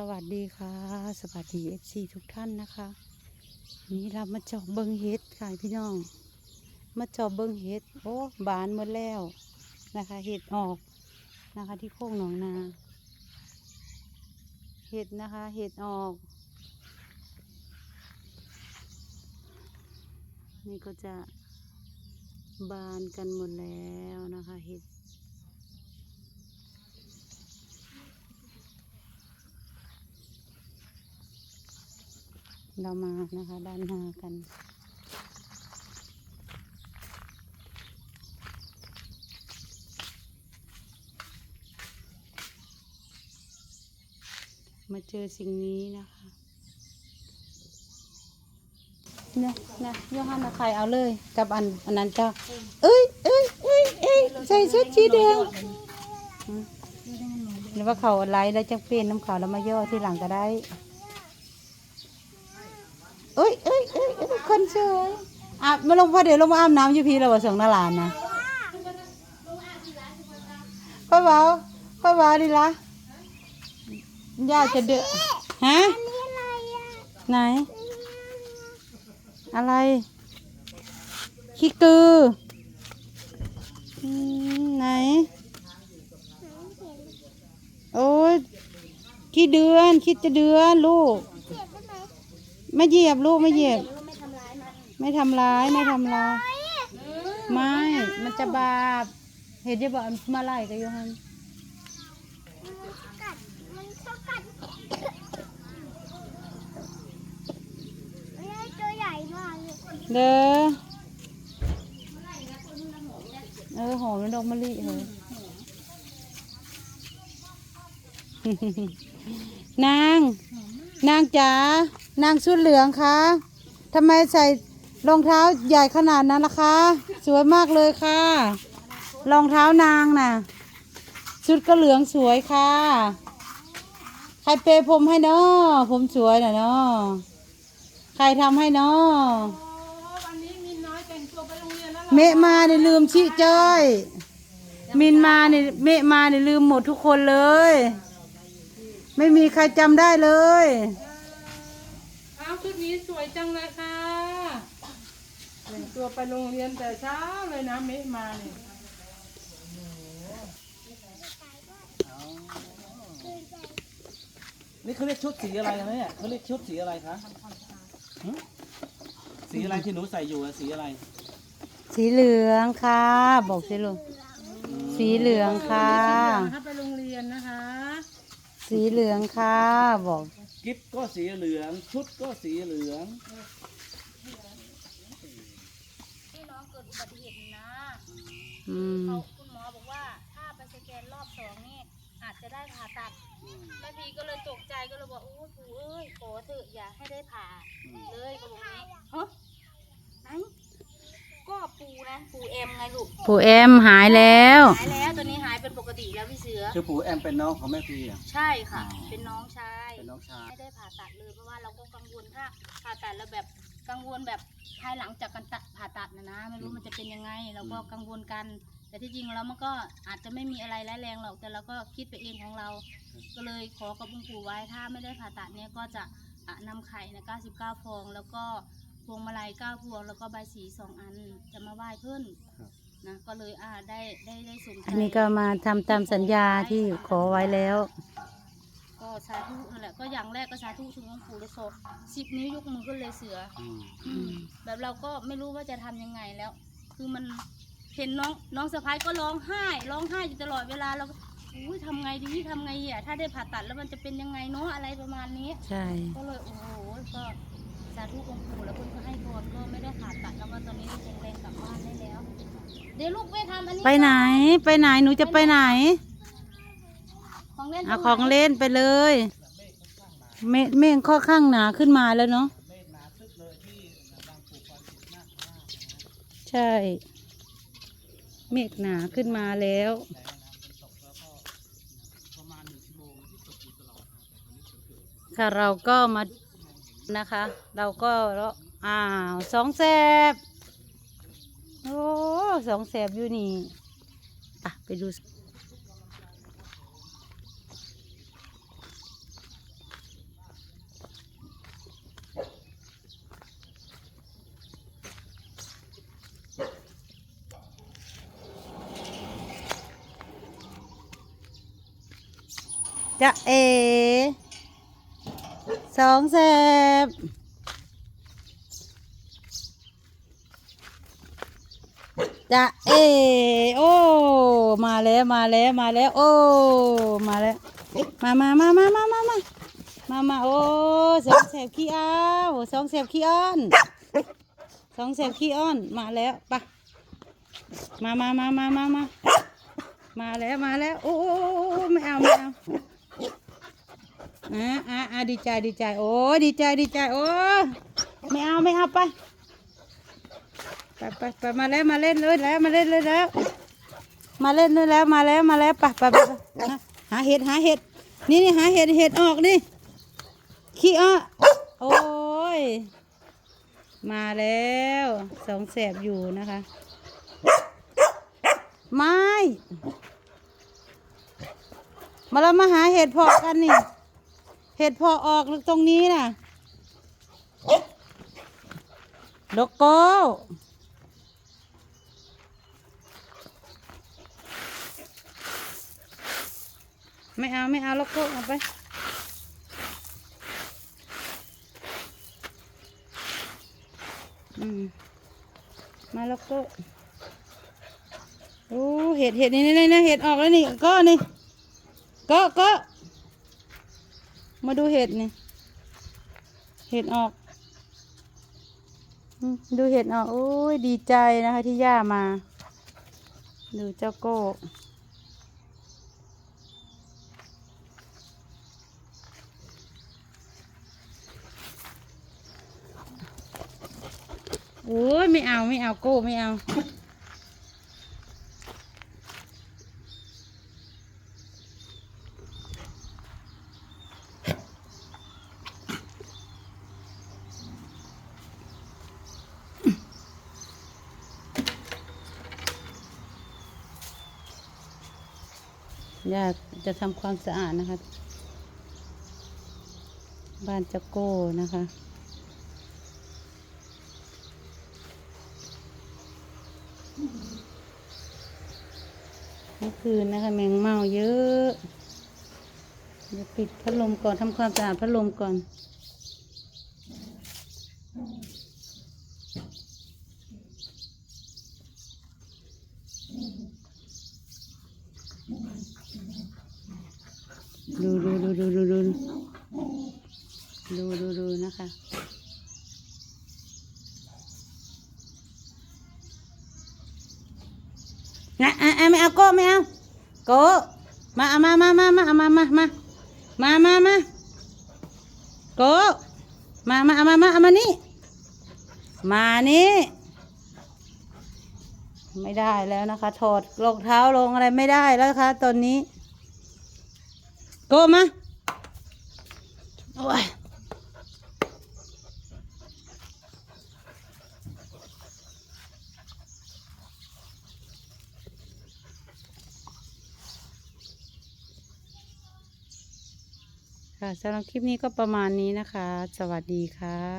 สวัสดีค่ะ สวัสดีเอฟซีทุกท่านนะคะ นี่เรามาเจอบเบิงเฮ็ดค่ะพี่น้อง มาเจอบเบิงเฮ็ดโอ้บานหมดแล้วนะคะเห็ดออกนะคะที่โค้งหนองนา เห็ดนะคะเห็ดออก นี่ก็จะบานกันหมดแล้วนะคะเห็ด เรามานะคะ ด้านหน้ากัน มาเจอสิ่งนี้นะคะเนี่ยนะโยฮันนะใครเอาเลย กับอันอันนั้นเจ้าเอ้ยเอ้ยเอ้ยเอ้ยใส่ชุดสีแดงหรือว่าเขาไล่แล้วจังเป็นน้ำขาวแล้วมาย่อที่หลังก็ได้ เอ้ยเอ้ยเอ้ยเอ้ยคนสวยอาบมาลงพอเดี๋ยวลงมาอาบน้ำอยู่พี่เราว่าส่งนาหลานนะพ่อเบาพ่อเบาดิละย่าจะเดือดฮะไหน อะไรขี้กืออืมไหน โอ้ยขี้เดือนขี้จะเดือนลูก ไม่เหยียบลูกไม่เหยียบไม่ทำร้ายไม่ทำร้ายไม่ มันจะบาป เห็นจะบอกมาไล่กันอยู่ฮันกัดมันชอบกัดเฮ้ยตัวใหญ่มากเลยเด้อเออหอมมันดอกมะลิเหรอ นาง นางจ๋า นางชุดเหลืองคะทำไมใส่รองเท้าใหญ่ขนาดนั้นล่ะคะ สวยมากเลยค่ะ รองเท้านางน่ะ ชุดก็เหลืองสวยค่ะ ใครเปรย์ผมให้นาะผมสวยน่ะเนาะใครทำให้นาะเมะมาเนี่ยลืมชิจ้อย มินมาเนี่ยเมะมาเนี่ยลืมหมดทุกคนเลย ไม่มีใครจำได้เลย ชุดนี้สวยจังเลยค่ะแต่งตัวไปโรงเรียนแต่เช้าเลยนะเมะมาเนี่ยนี่เขาเรียกชุดสีอะไรนะเนี่ยเขาเรียกชุดสีอะไรคะหึสีอะไรที่หนูใส่อยู่อะสีอะไร สีเหลืองค่ะ บอกสิลูกสีเหลืองค่ะ ถ้าไปโรงเรียนนะคะ สีเหลืองค่ะ บอก กิ๊บก็สีเหลือง ชุดก็สีเหลืองที่น้องเกิดอุบัติเหตุนะอืมเขาคุณหมอบอกว่า ถ้าไปสแกนรอบสองนี่อาจจะได้ผ่าตัดแม่พีก็เลยตกใจก็เลยบอกโอ้ยปู่เอ้ยขอเถอะอย่าให้ได้ผ่า เลยก็บอกนี้ฮะไหนก็ปูนะปูเอ็มไงลูก ปู่เอ็มหายแล้ว หายแล้ว ล้วพี่เสือ คือปู่แอมเป็นน้องของแม่พีอะ ใช่ค่ะเป็นน้องชาย เป็นน้องชาย ไม่ได้ผ่าตัดเลยเพราะว่าเราก็กังวลถ้าผ่าตัดแล้วแบบกังวลแบบภายหลังจากการตัดผ่าตัดนะนะไม่รู้มันจะเป็นยังไง เราก็กังวลกัน แต่ที่จริงแล้วมันก็อาจจะไม่มีอะไรร้ายแรงหรอกแต่เราก็คิดไปเองของเรา ก็เลยขอกับองค์ปู่ไว้ถ้าไม่ได้ผ่าตัดเนี่ยก็จะอะนำไข่นะ99 ฟอง แล้วก็พวงมาลัย9พวงแล้วก็ใบสีสองอันจะมาไหว้เพิ่น นะก็เลยอ่าได้ได้ได้สมใจอันนี้ก็มาทำตามสัญญาที่ขอไว้แล้ว ก็สาธุนั่นแหละก็อย่างแรกก็สาธุถึงองค์ปู่เลยโศกสิบนิ้วยกมือขึ้นเลยเสือ อืมอืม แบบเราก็ไม่รู้ว่าจะทำยังไงแล้ว คือมันเห็นน้องน้องสะพ้ายก็ร้องไห้ ร้องไห้อยู่ตลอดเวลาเราก็อุ้ยทำไงดีทำไงเหี้ยถ้าได้ผ่าตัดแล้วมันจะเป็นยังไงเนาะอะไรประมาณนี้ ใช่ ก็เลยโอ้โหก็สาธุองค์ปู่แล้วเพิ่นก็ให้พรก็ไม่ได้ผ่าตัดแล้วก็ตอนนี้แข็งแรงกลับบ้านได้แล้ว เดี๋ยวลูกไปทำอันนี้ไปไหน ไปไหน หนูจะไปไหน ของเล่นเอาของเล่นไปเลย เมฆเมฆค่อนข้างหนาขึ้นมาแล้วเนาะใช่ เมฆหนาขึ้นมาแล้ว ค่ะเราก็มานะคะ เราก็อ้าวสองแสบ โอ้สองแสบอยู่นี่ปะไปดูจะเอสองแสบ จะเอโอ้มาแล้วมาแล้วมาแล้วโอ้มาแล้วมามามามามามามามามาโอ้สองแสบขี้อ้าวสองแสบขี้อ้อนสองแสบขี้อ้อนมาแล้วไปะมามามามามามามาแล้วมาแล้วโอ้โอ้โอ้โอ้ไม่เอาไม่เอาอ่าอ่าอ่าดีใจดีใจโอ้ดีใจดีใจโอ้ไม่เอาไม่เอาไป ไปไปไปมาแล้วมาเล่นเลยแล้วมาเล่นเลยแล้ว มาเล่นเลยแล้วมาแล้วมาแล้วไปไปไปไปหาเห็ดหาเห็ดนี่นี่หาเห็ดเห็ดออกนี่ขี้อ้อโอ้ยมาแล้วสองแสบอยู่นะคะไม่มาแล้วมาหาเห็ดพาะกันนี่ เห็ดพาะออกตรงนี้น่ะ โลโก้ ไม่เอาไม่เอาโลโก้เอาไป อืม มาโลโก้โอ้เห็ดเห็ดนี่นี่นี่เห็ดออกแล้วนี่ก็นี่ก็ก็มาดูเห็ดนี่ เห็ดออกดูเห็ดออกโอ้ยดีใจนะคะที่ย่ามา ดูเจ้าโก้ โอ้ยไม่เอาไม่เอาโก้ไม่เอา อย่าจะทำความสะอาดนะคะ บ้านจะโก้นะคะ มื่อคืนนะคะ แมงเมาเยอะเดี๋ยวปิดพัดลมก่อนทำความสะอาดพัดลมก่อน ดูดูดูดูดูดูดูดูดูนะคะอะอะไม่เอาโก้ไม่เอา โกมาเอามามามามาเอามามามามามามาโกมามาเอามามาเอามานี่มานี่ไม่ได้แล้วนะคะถอดรองเท้าลงอะไรไม่ได้แล้วนะคะตอนนี้โกมาโอ้ย ค่ะสำหรับคลิปนี้ก็ประมาณนี้นะคะ สวัสดีค่ะ